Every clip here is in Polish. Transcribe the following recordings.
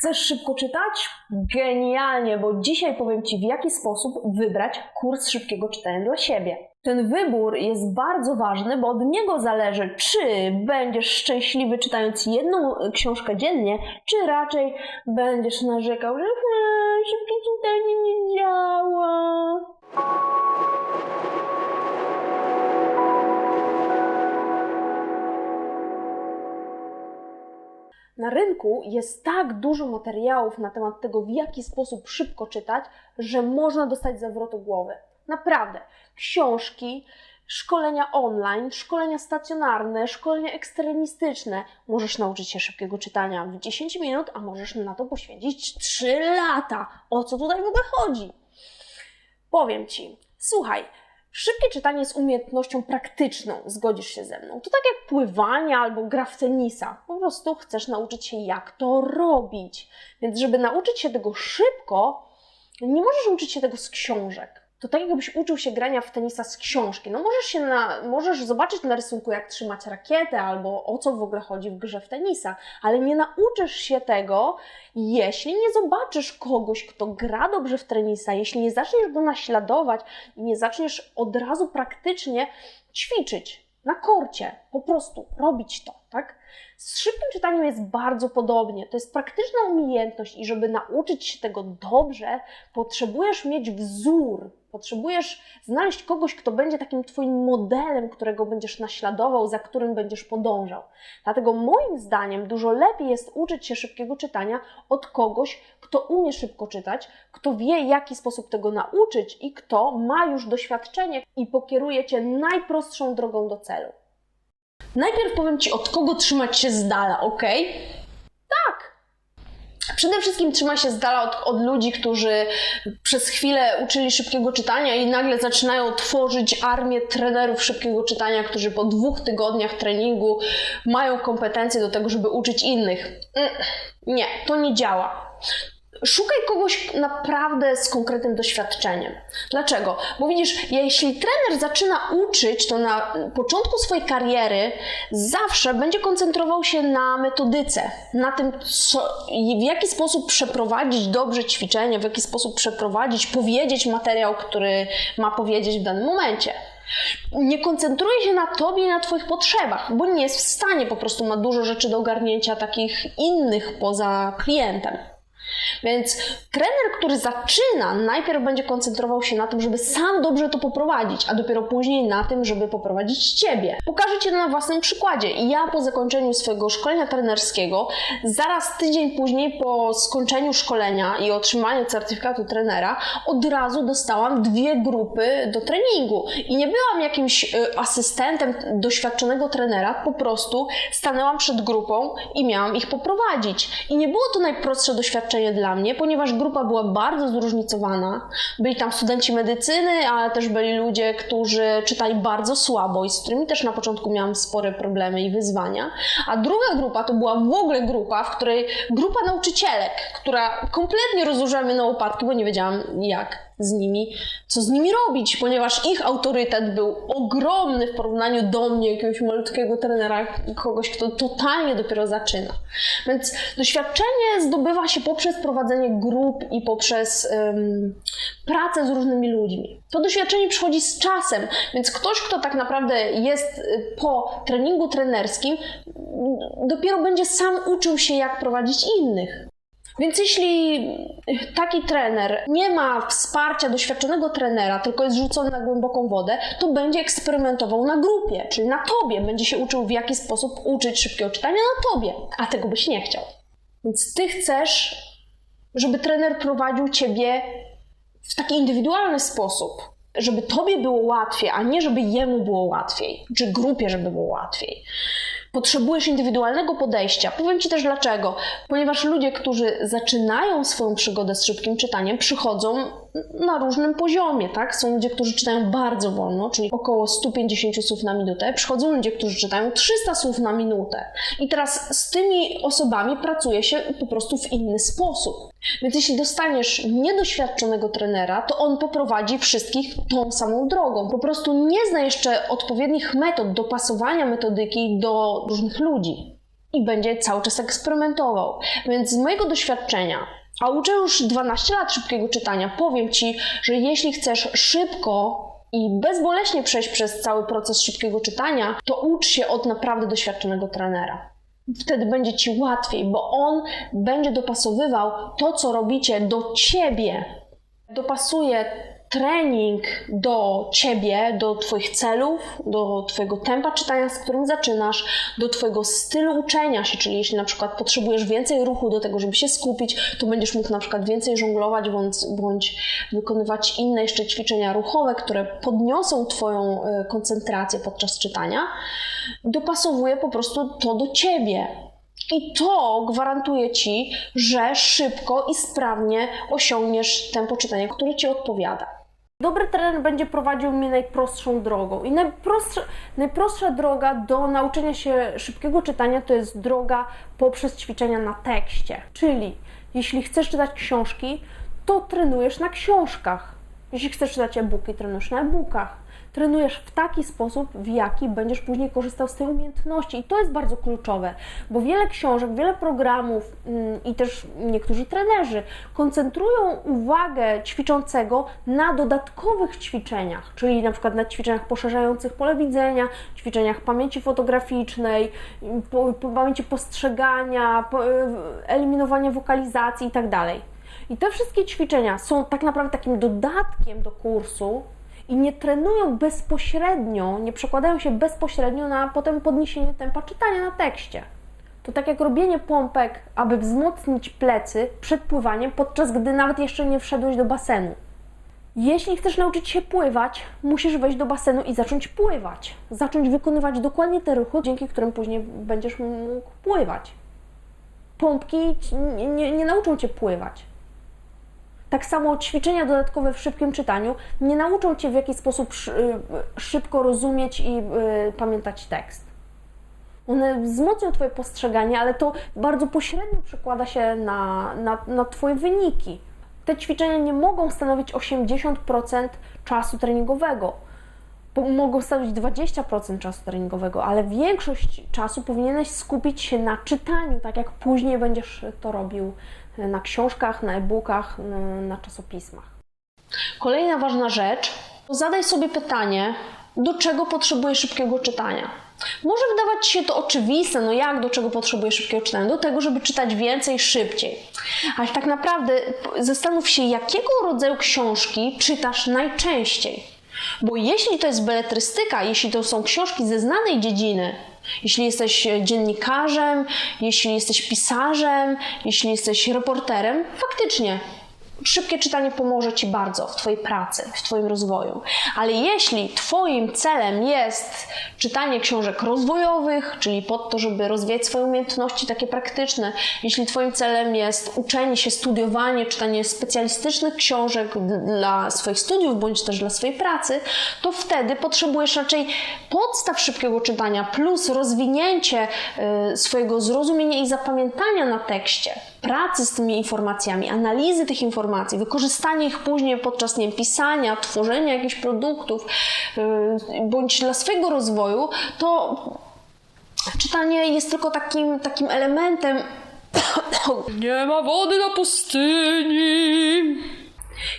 Chcesz szybko czytać? Genialnie, bo dzisiaj powiem Ci, w jaki sposób wybrać kurs szybkiego czytania dla siebie. Ten wybór jest bardzo ważny, bo od niego zależy, czy będziesz szczęśliwy czytając jedną książkę dziennie, czy raczej będziesz narzekał, że "Hmm, szybkie czytanie nie działa. Na rynku jest tak dużo materiałów na temat tego, w jaki sposób szybko czytać, że można dostać zawrotu głowy. Naprawdę. Książki, szkolenia online, szkolenia stacjonarne, szkolenia ekstremistyczne. Możesz nauczyć się szybkiego czytania w 10 minut, a możesz na to poświęcić 3 lata. O co tutaj w ogóle chodzi? Powiem Ci, słuchaj, Szybkie czytanie jest umiejętnością praktyczną, zgodzisz się ze mną. To tak jak pływanie albo gra w tenisa. Po prostu chcesz nauczyć się, jak to robić. Więc, żeby nauczyć się tego szybko, nie możesz uczyć się tego z książek. To tak, jakbyś uczył się grania w tenisa z książki. No możesz się na, możesz zobaczyć na rysunku, jak trzymać rakietę, albo o co w ogóle chodzi w grze w tenisa, ale nie nauczysz się tego, jeśli nie zobaczysz kogoś, kto gra dobrze w tenisa, jeśli nie zaczniesz go naśladować i nie zaczniesz od razu praktycznie ćwiczyć na korcie, po prostu robić to, tak? Z szybkim czytaniem jest bardzo podobnie. To jest praktyczna umiejętność i żeby nauczyć się tego dobrze, potrzebujesz mieć wzór, potrzebujesz znaleźć kogoś, kto będzie takim Twoim modelem, którego będziesz naśladował, za którym będziesz podążał. Dlatego moim zdaniem dużo lepiej jest uczyć się szybkiego czytania od kogoś, kto umie szybko czytać, kto wie, jaki sposób tego nauczyć i kto ma już doświadczenie i pokieruje Cię najprostszą drogą do celu. Najpierw powiem Ci, od kogo trzymać się z dala, ok? Tak. Przede wszystkim trzyma się z dala od, od, ludzi, którzy przez chwilę uczyli szybkiego czytania i nagle zaczynają tworzyć armię trenerów szybkiego czytania, którzy po dwóch tygodniach treningu mają kompetencje do tego, żeby uczyć innych. Mm, Nie, to nie działa. Szukaj kogoś naprawdę z konkretnym doświadczeniem. Dlaczego? Bo widzisz, jeśli trener zaczyna uczyć, to na początku swojej kariery zawsze będzie koncentrował się na metodyce, na tym, co, w jaki sposób przeprowadzić dobrze ćwiczenie, w jaki sposób przeprowadzić, powiedzieć materiał, który ma powiedzieć w danym momencie. Nie koncentruje się na tobie i na twoich potrzebach, bo nie jest w stanie, po prostu ma dużo rzeczy do ogarnięcia takich innych poza klientem. Więc trener, który zaczyna, najpierw będzie koncentrował się na tym, żeby sam dobrze to poprowadzić, a dopiero później na tym, żeby poprowadzić ciebie. Pokażę ci to na własnym przykładzie. Ja po zakończeniu swojego szkolenia trenerskiego, zaraz tydzień później po skończeniu szkolenia i otrzymaniu certyfikatu trenera, od razu dostałam dwie grupy do treningu. I nie byłam jakimś y, asystentem doświadczonego trenera, po prostu stanęłam przed grupą i miałam ich poprowadzić. I nie było to najprostsze doświadczenie dla mnie, ponieważ grupa była bardzo zróżnicowana. Byli tam studenci medycyny, ale też byli ludzie, którzy czytali bardzo słabo i z którymi też na początku miałam spore problemy i wyzwania. A druga grupa to była w ogóle grupa, w której grupa nauczycielek, która kompletnie rozłożyła mnie na łopatki, bo nie wiedziałam jak z nimi, co z nimi robić, ponieważ ich autorytet był ogromny w porównaniu do mnie, jakiegoś malutkiego trenera, kogoś, kto totalnie dopiero zaczyna. Więc doświadczenie zdobywa się poprzez prowadzenie grup i poprzez um, pracę z różnymi ludźmi. To doświadczenie przychodzi z czasem, więc ktoś, kto tak naprawdę jest po treningu trenerskim, dopiero będzie sam uczył się, jak prowadzić innych. Więc jeśli taki trener nie ma wsparcia doświadczonego trenera, tylko jest rzucony na głęboką wodę, to będzie eksperymentował na grupie, czyli na tobie. Będzie się uczył, w jaki sposób uczyć szybkiego czytania na tobie, a tego byś nie chciał. Więc ty chcesz, żeby trener prowadził ciebie w taki indywidualny sposób, żeby tobie było łatwiej, a nie żeby jemu było łatwiej, czy grupie, żeby było łatwiej. Potrzebujesz indywidualnego podejścia. Powiem Ci też dlaczego. Ponieważ ludzie, którzy zaczynają swoją przygodę z szybkim czytaniem, przychodzą na różnym poziomie, tak? Są ludzie, którzy czytają bardzo wolno, czyli około 150 słów na minutę. Przychodzą ludzie, którzy czytają 300 słów na minutę. I teraz z tymi osobami pracuje się po prostu w inny sposób. Więc jeśli dostaniesz niedoświadczonego trenera, to on poprowadzi wszystkich tą samą drogą. Po prostu nie zna jeszcze odpowiednich metod dopasowania metodyki do różnych ludzi. i będzie cały czas eksperymentował. Więc z mojego doświadczenia, a uczę już 12 lat szybkiego czytania, powiem Ci, że jeśli chcesz szybko i bezboleśnie przejść przez cały proces szybkiego czytania, to ucz się od naprawdę doświadczonego trenera. Wtedy będzie ci łatwiej, bo on będzie dopasowywał to, co robicie, do ciebie. Dopasuje trening do ciebie, do Twoich celów, do Twojego tempa czytania, z którym zaczynasz, do Twojego stylu uczenia się, czyli jeśli na przykład potrzebujesz więcej ruchu do tego, żeby się skupić, to będziesz mógł na przykład więcej żonglować bądź, bądź wykonywać inne jeszcze ćwiczenia ruchowe, które podniosą Twoją y, koncentrację podczas czytania. Dopasowuje po prostu to do Ciebie. I to gwarantuje Ci, że szybko i sprawnie osiągniesz tempo czytania, które Ci odpowiada. Dobry trener będzie prowadził mnie najprostszą drogą. I najprostsza, najprostsza droga do nauczenia się szybkiego czytania to jest droga poprzez ćwiczenia na tekście. Czyli jeśli chcesz czytać książki, to trenujesz na książkach. Jeśli chcesz czytać e-booki, trenujesz na e-bookach. Trenujesz w taki sposób, w jaki będziesz później korzystał z tej umiejętności. I to jest bardzo kluczowe, bo wiele książek, wiele programów mm, i też niektórzy trenerzy koncentrują uwagę ćwiczącego na dodatkowych ćwiczeniach, czyli na przykład na ćwiczeniach poszerzających pole widzenia, ćwiczeniach pamięci fotograficznej, pamięci postrzegania, po, eliminowania wokalizacji itd. I te wszystkie ćwiczenia są tak naprawdę takim dodatkiem do kursu i nie trenują bezpośrednio, nie przekładają się bezpośrednio na potem podniesienie tempa czytania na tekście. To tak jak robienie pompek, aby wzmocnić plecy przed pływaniem, podczas gdy nawet jeszcze nie wszedłeś do basenu. Jeśli chcesz nauczyć się pływać, musisz wejść do basenu i zacząć pływać. Zacząć wykonywać dokładnie te ruchy, dzięki którym później będziesz mógł pływać. Pompki nie, nie, nie nauczą cię pływać. Tak samo ćwiczenia dodatkowe w szybkim czytaniu nie nauczą Cię w jaki sposób szybko rozumieć i y, pamiętać tekst. One wzmocnią Twoje postrzeganie, ale to bardzo pośrednio przekłada się na, na, na Twoje wyniki. Te ćwiczenia nie mogą stanowić 80% czasu treningowego. Mogą stanowić 20% czasu treningowego, ale większość czasu powinieneś skupić się na czytaniu, tak jak później będziesz to robił na książkach, na e-bookach, na czasopismach. Kolejna ważna rzecz, zadaj sobie pytanie, do czego potrzebujesz szybkiego czytania. Może wydawać się to oczywiste, no jak do czego potrzebujesz szybkiego czytania? Do tego, żeby czytać więcej, szybciej. Ale tak naprawdę zastanów się, jakiego rodzaju książki czytasz najczęściej. Bo jeśli to jest beletrystyka, jeśli to są książki ze znanej dziedziny, jeśli jesteś dziennikarzem, jeśli jesteś pisarzem, jeśli jesteś reporterem, faktycznie szybkie czytanie pomoże Ci bardzo w Twojej pracy, w Twoim rozwoju. Ale jeśli Twoim celem jest czytanie książek rozwojowych, czyli po to, żeby rozwijać swoje umiejętności takie praktyczne, jeśli Twoim celem jest uczenie się, studiowanie, czytanie specjalistycznych książek dla swoich studiów bądź też dla swojej pracy, to wtedy potrzebujesz raczej podstaw szybkiego czytania plus rozwinięcie y, swojego zrozumienia i zapamiętania na tekście, pracy z tymi informacjami, analizy tych informacji, wykorzystanie ich później podczas nie wiem, pisania, tworzenia jakichś produktów, yy, bądź dla swojego rozwoju, to czytanie jest tylko takim, takim elementem. Nie ma wody na pustyni.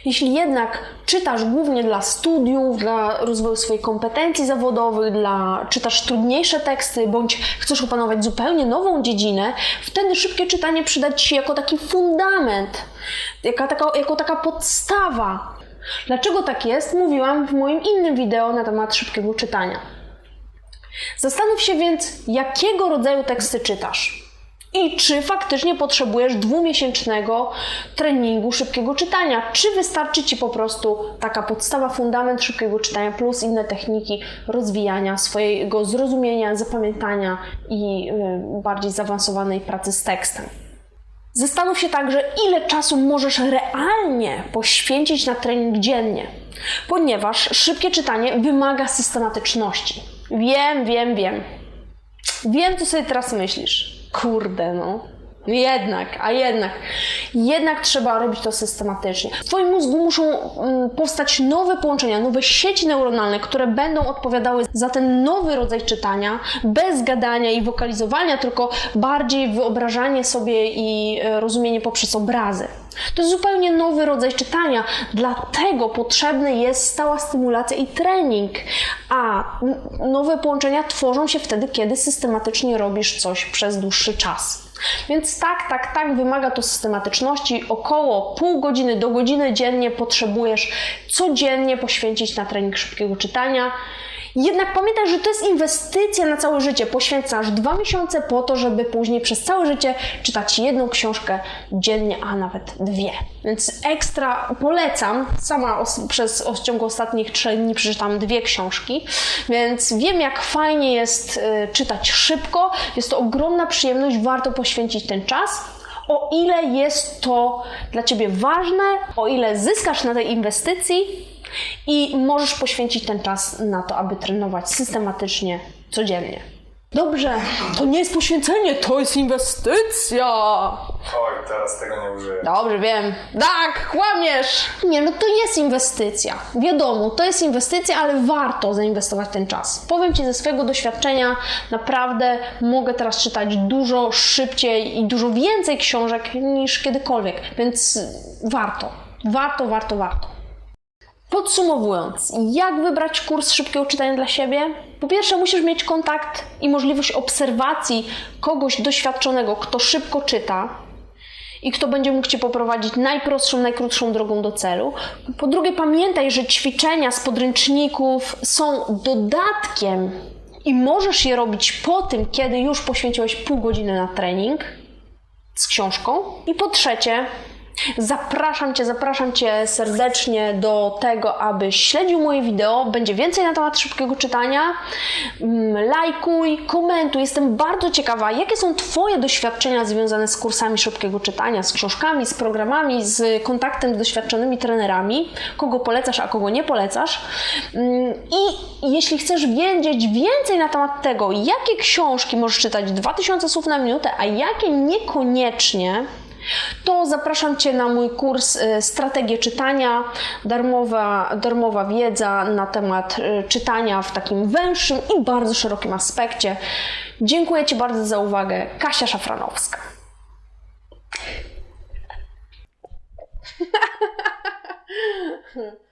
Jeśli jednak czytasz głównie dla studiów, dla rozwoju swoich kompetencji zawodowych, dla, czytasz trudniejsze teksty, bądź chcesz opanować zupełnie nową dziedzinę, wtedy szybkie czytanie przyda Ci się jako taki fundament, jako taka, jako taka podstawa. Dlaczego tak jest? Mówiłam w moim innym wideo na temat szybkiego czytania. Zastanów się więc, jakiego rodzaju teksty czytasz i czy faktycznie potrzebujesz dwumiesięcznego treningu szybkiego czytania. Czy wystarczy Ci po prostu taka podstawa, fundament szybkiego czytania plus inne techniki rozwijania swojego zrozumienia, zapamiętania i y, bardziej zaawansowanej pracy z tekstem. Zastanów się także, ile czasu możesz realnie poświęcić na trening dziennie, ponieważ szybkie czytanie wymaga systematyczności. Wiem, wiem, wiem. Wiem, co sobie teraz myślisz. Kurde, no. Jednak, a jednak, jednak trzeba robić to systematycznie. W Twoim mózgu muszą mm, powstać nowe połączenia, nowe sieci neuronalne, które będą odpowiadały za ten nowy rodzaj czytania, bez gadania i wokalizowania, tylko bardziej wyobrażanie sobie i e, rozumienie poprzez obrazy. To jest zupełnie nowy rodzaj czytania, dlatego potrzebny jest stała stymulacja i trening. A nowe połączenia tworzą się wtedy, kiedy systematycznie robisz coś przez dłuższy czas. Więc tak, tak, tak, wymaga to systematyczności. Około pół godziny do godziny dziennie potrzebujesz codziennie poświęcić na trening szybkiego czytania. Jednak pamiętaj, że to jest inwestycja na całe życie. Poświęcasz dwa miesiące po to, żeby później przez całe życie czytać jedną książkę dziennie, a nawet dwie. Więc ekstra polecam. Sama os- przez w ciągu ostatnich trzech dni przeczytam dwie książki, więc wiem, jak fajnie jest y, czytać szybko. Jest to ogromna przyjemność, warto poświęcić ten czas. O ile jest to dla Ciebie ważne, o ile zyskasz na tej inwestycji, i możesz poświęcić ten czas na to, aby trenować systematycznie, codziennie. Dobrze, To nie jest poświęcenie, to jest inwestycja. Oj, teraz tego nie użyję. dobrze wiem. Tak, kłamiesz! Nie, no to jest inwestycja. Wiadomo, to jest inwestycja, ale warto zainwestować ten czas. Powiem Ci ze swojego doświadczenia, naprawdę mogę teraz czytać dużo szybciej i dużo więcej książek niż kiedykolwiek, więc warto, warto, warto, warto. Podsumowując, jak wybrać kurs szybkiego czytania dla siebie? Po pierwsze, musisz mieć kontakt i możliwość obserwacji kogoś doświadczonego, kto szybko czyta i kto będzie mógł Cię poprowadzić najprostszą, najkrótszą drogą do celu. Po drugie, pamiętaj, że ćwiczenia z podręczników są dodatkiem i możesz je robić po tym, kiedy już poświęciłeś pół godziny na trening z książką. I po trzecie, zapraszam Cię, zapraszam Cię serdecznie do tego, abyś śledził moje wideo. Będzie więcej na temat szybkiego czytania. Mm, Lajkuj, komentuj. Jestem bardzo ciekawa, jakie są Twoje doświadczenia związane z kursami szybkiego czytania, z książkami, z programami, z kontaktem z doświadczonymi trenerami. Kogo polecasz, a kogo nie polecasz. Mm, I jeśli chcesz wiedzieć więcej na temat tego, jakie książki możesz czytać 2000 słów na minutę, a jakie niekoniecznie, to zapraszam Cię na mój kurs y, Strategie czytania, darmowa, darmowa wiedza na temat y, czytania w takim węższym i bardzo szerokim aspekcie. Dziękuję Ci bardzo za uwagę. Kasia Szafranowska.